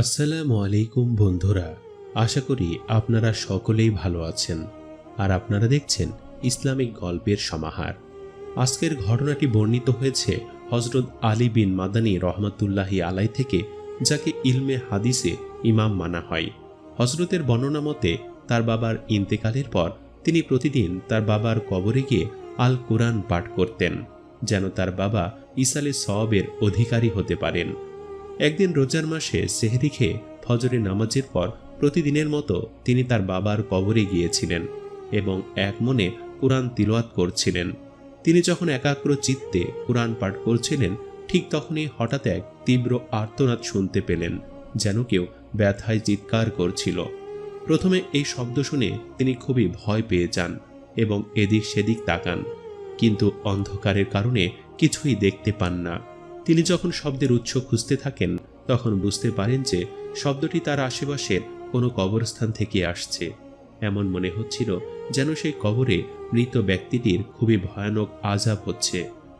আসসালামু আলাইকুম বন্ধুরা, আশা করি আপনারা সকলেই ভালো আছেন আর আপনারা দেখছেন ইসলামিক গল্পের সমাহার। আজকের ঘটনাটি বর্ণিত হয়েছে হজরত আলী বিন মাদানী রহমতুল্লাহি আলাই থেকে, যাকে ইলমে হাদিসে ইমাম মানা হয়। হজরতের বর্ণনা মতে, তার বাবার ইন্তেকালের পর তিনি প্রতিদিন তার বাবার কবরে গিয়ে আল কোরআন পাঠ করতেন, যেন তার বাবা ইসালে সওয়াবের অধিকারী হতে পারেন। একদিন রোজার মাসে সেহরি খেয়ে ফজরের নামাজের পর প্রতিদিনের মতো তিনি তার বাবার কবরে গিয়েছিলেন এবং এক মনে কোরআন তিলওয়াত করছিলেন। তিনি যখন একাগ্র চিত্তে কোরআন পাঠ করছিলেন, ঠিক তখনই হঠাৎ এক তীব্র আর্তনাদ শুনতে পেলেন, যেন কেউ ব্যথায় চিৎকার করছিল। প্রথমে এই শব্দ শুনে তিনি খুবই ভয় পেয়ে যান এবং এদিক সেদিক তাকান, কিন্তু অন্ধকারের কারণে কিছুই দেখতে পান না। তিনি যখন শব্দের উৎস খুঁজতে থাকেন, তখন বুঝতে পারেন যে শব্দটি তার আশেপাশের কোনো কবরস্থান থেকে আসছে। এমন মনে হচ্ছিল যেন সেই কবরে মৃত ব্যক্তিটির খুবই ভয়ানক আজাব হচ্ছে।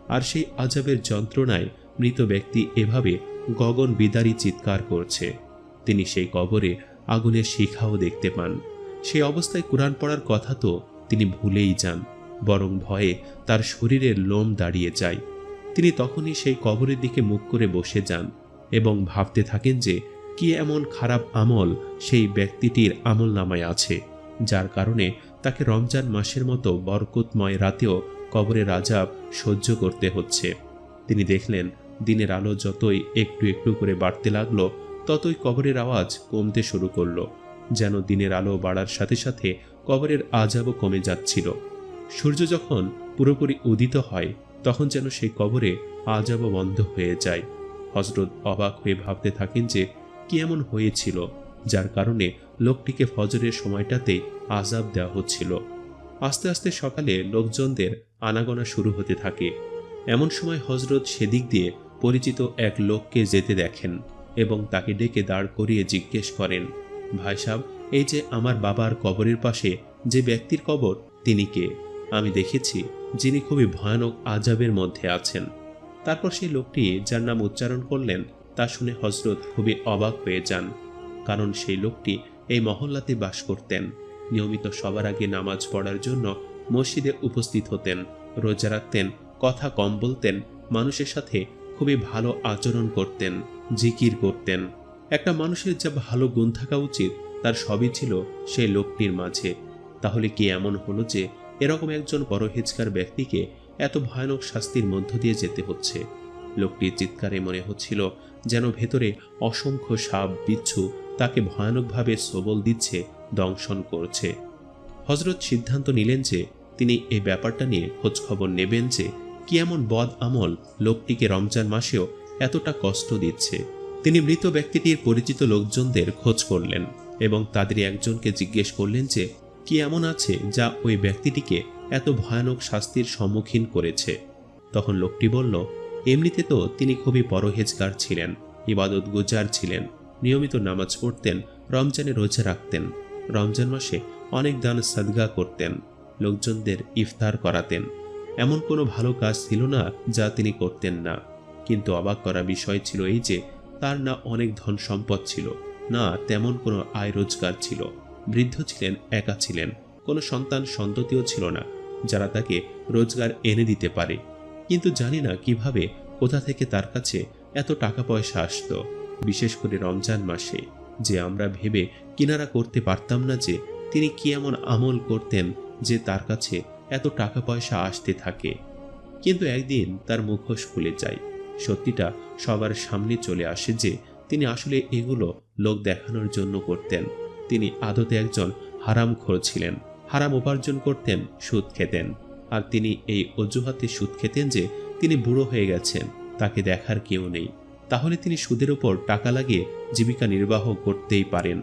আর সেই আজাবের যন্ত্রণায় মৃত ব্যক্তি এভাবে গগন বিদারী চিৎকার করছে। তিনি সেই কবরে আগুনের শিখাও দেখতে পান। সেই অবস্থায় কোরআন পড়ার কথা তো তিনি ভুলেই যান, বরং ভয়ে তার শরীরের লোম দাঁড়িয়ে যায়। তিনি তখনই সেই কবরের দিকে মুখ করে বসে যান এবং ভাবতে থাকেন যে, কি এমন খারাপ আমল সেই ব্যক্তিটির আমল নামায় আছে, যার কারণে তাকে রমজান মাসের মতো বরকতময় রাতেও কবরের আজাব সহ্য করতে হচ্ছে। তিনি দেখলেন, দিনের আলো যতই একটু একটু করে বাড়তে লাগল, ততই কবরের আওয়াজ কমতে শুরু করল, যেন দিনের আলো বাড়ার সাথে সাথে কবরের আজাবও কমে যাচ্ছিল। সূর্য যখন পুরোপুরি উদিত হয় তখন যেন সেই কবরে আজাবও বন্ধ হয়ে যায়। হজরত অবাক হয়ে ভাবতে থাকেন যে, কি এমন হয়েছিল, যার কারণে লোকটিকে ফজরের সময়টাতে আজাব দেওয়া হচ্ছিল। আস্তে আস্তে সকালে লোকজনদের আনাগোনা শুরু হতে থাকে। এমন সময় হজরত সেদিক দিয়ে পরিচিত এক লোককে যেতে দেখেন এবং তাকে ডেকে দাঁড় করিয়ে জিজ্ঞেস করেন, ভাই সাহেব এই যে আমার বাবার কবরের পাশে যে ব্যক্তির কবর, তিনি কে? আমি দেখেছি যিনি খুবই ভয়ানক আজাবের মধ্যে আছেন। তারপর সেই লোকটি যার নাম উচ্চারণ করলেন, তা শুনে হজরত খুবই অবাক হয়ে যান, কারণ সেই লোকটি এই মহল্লাতে বাস করতেন। নিয়মিত সবার আগে নামাজ পড়ার জন্য মসজিদে উপস্থিত হতেন, রোজা রাখতেন, কথা কম বলতেন, মানুষের সাথে খুবই ভালো আচরণ করতেন, জিকির করতেন। একটা মানুষের যা ভালো গুণ থাকা উচিত, তার সবই ছিল সেই লোকটির মাঝে। তাহলে কি এমন হলো যে এরকম একজন বড় পরহেজকার ব্যক্তিকে এত ভয়ানক শাস্তির মধ্য দিয়ে যেতে হচ্ছে। লোকটির চিৎকারে মনে হচ্ছিল যেন ভেতরে অসংখ্য সাপ, বিচ্ছু তাকে ভয়ানকভাবে সবল দিচ্ছে, দংশন করছে। হজরত সিদ্ধান্ত নিলেন যে তিনি এই ব্যাপারটা নিয়ে খোঁজখবর নেবেন যে কি এমন বদ আমল লোকটিকে রমজান মাসেও এতটা কষ্ট দিচ্ছে। তিনি মৃত ব্যক্তিটির পরিচিত লোকজনদের খোঁজ করলেন এবং তাদের একজনকে জিজ্ঞেস করলেন যে কি এমন আছে যা ওই ব্যক্তিটিকে এত ভয়ানক শাস্তির সম্মুখীন করেছে? তখন লোকটি বলল, এমনিতে তো তিনি খুবই পরহেজগার ছিলেন, ইবাদত গুজার ছিলেন, নিয়মিত নামাজ পড়তেন, রমজানে রোজা রাখতেন। রমজান মাসে অনেক দান সাদগা করতেন, লোকজনদের ইফতার করাতেন। এমন কোনো ভালো কাজ ছিল না যা তিনি করতেন না। কিন্তু অবাক করা বিষয় ছিল এই যে, তার না অনেক ধন সম্পদ ছিল, না তেমন কোনো আয় রোজগার ছিল। বৃদ্ধ ছিলেন, একা ছিলেন। কোনো সন্তান সন্ততিও ছিল না, যারা তাকে রোজগার এনে দিতে পারে। কিন্তু জানি না কীভাবে, কোথা থেকে তার কাছে এত টাকা পয়সা আসতো। বিশেষ করে রমজান মাসে, যে আমরা ভেবে কিনারা করতে পারতাম না যে, তিনি কি এমন আমল করতেন যে তার কাছে এত টাকা পয়সা আসতে থাকে। কিন্তু একদিন তার মুখোশ খুলে যায়। সত্যিটা সবার সামনে চলে আসে যে, তিনি আসলে এগুলো লোক দেখানোর জন্য করতেন। তিনি আদতে একজন হারাম খোর ছিলেন। হারাম উপার্জন করতেন, সুদ খেতেন। আর তিনি এই অজুহাতে সুদ খেতেন যে, তিনি বুড়ো হয়ে গেছেন, তাকে দেখার কেউ নেই। তাহলে তিনি সুদের ওপর টাকা লাগিয়ে জীবিকা নির্বাহ করতেই পারেন।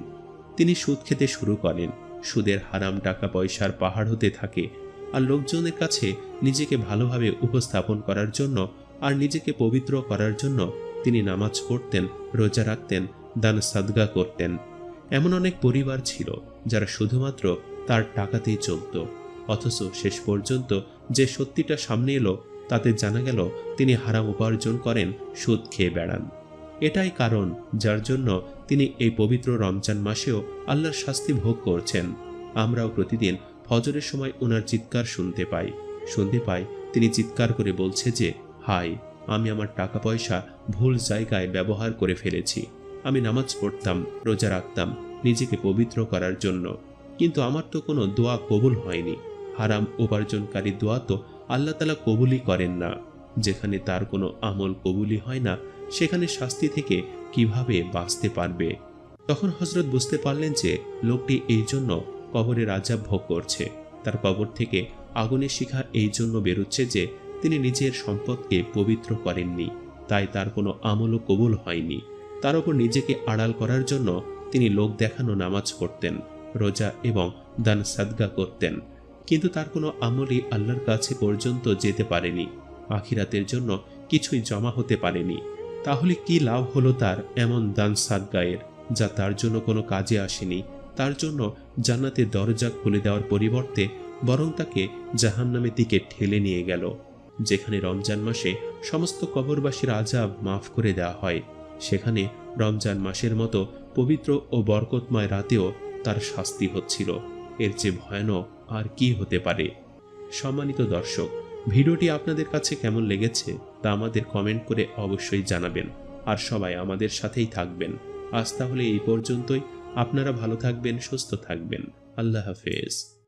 তিনি সুদ খেতে শুরু করেন। সুদের হারাম টাকা পয়সার পাহাড় হতে থাকে। আর লোকজনের কাছে নিজেকে ভালোভাবে উপস্থাপন করার জন্য আর নিজেকে পবিত্র করার জন্য তিনি নামাজ পড়তেন, রোজা রাখতেন, দান সাদগা করতেন। এমন অনেক পরিবার ছিল যারা শুধুমাত্র তার টাকাতেই চলত। অথচ শেষ পর্যন্ত যে সত্যিটা সামনে এলো, তাতে জানা গেল তিনি হারাম উপার্জন করেন, সুদ খেয়ে বেড়ান। এটাই কারণ যার জন্য তিনি এই পবিত্র রমজান মাসেও আল্লাহর শাস্তি ভোগ করছেন। আমরাও প্রতিদিন ফজরের সময় ওনার চিৎকার শুনতে পাই। শুনতে পাই তিনি চিৎকার করে বলছে যে হাই আমি আমার টাকা পয়সা ভুল জায়গায় ব্যবহার করে ফেলেছি। আমি নামাজ পড়তাম, রোজা রাখতাম, নিজেকে পবিত্র করার জন্য। কিন্তু আমার তো কোনো দোয়া কবুল হয়নি। হারাম উপার্জনকারী দোয়া তো আল্লাহ তালা কবুলই করেন না। যেখানে তার কোনো আমল কবুলই হয় না, সেখানে শাস্তি থেকে কীভাবে বাঁচতে পারবে? তখন হজরত বুঝতে পারলেন যে, লোকটি এই জন্য কবরের আজাব ভোগ করছে। তার কবর থেকে আগুনের শিখা এই জন্য বেরোচ্ছে যে, তিনি নিজের সম্পদকে পবিত্র করেননি। তাই তার কোনো আমলও কবুল হয়নি। তার উপর নিজেকে আড়াল করার জন্য তিনি লোক দেখানো নামাজ পড়তেন, রোজা এবং দান সাদগা করতেন। কিন্তু তার কোনো আমলই আল্লাহর কাছে পর্যন্ত যেতে পারেনি। আখিরাতের জন্য কিছুই জমা হতে পারেনি। তাহলে কি লাভ হলো তার এমন দান সাদগায়ের, যা তার জন্য কোনো কাজে আসেনি? তার জন্য জান্নাতের দরজা খুলে দেওয়ার পরিবর্তে বরং তাকে জাহান্নামের দিকে ঠেলে নিয়ে গেল, যেখানে রমজান মাসে সমস্ত কবরবাসীর আজাব মাফ করে দেওয়া হয়। সেখানে রমজান মাসের মতো পবিত্র ও বরকতময় রাতেও তার শাস্তি হচ্ছিল। এর চেয়ে ভয়ানক আর কি হতে পারে? সম্মানিত দর্শক, ভিডিওটি আপনাদের কাছে কেমন লেগেছে তা আমাদের কমেন্ট করে অবশ্যই জানাবেন। আর সবাই আমাদের সাথেই থাকবেন। আজ তাহলে এই পর্যন্তই। আপনারা ভালো থাকবেন, সুস্থ থাকবেন। আল্লাহ হাফেজ।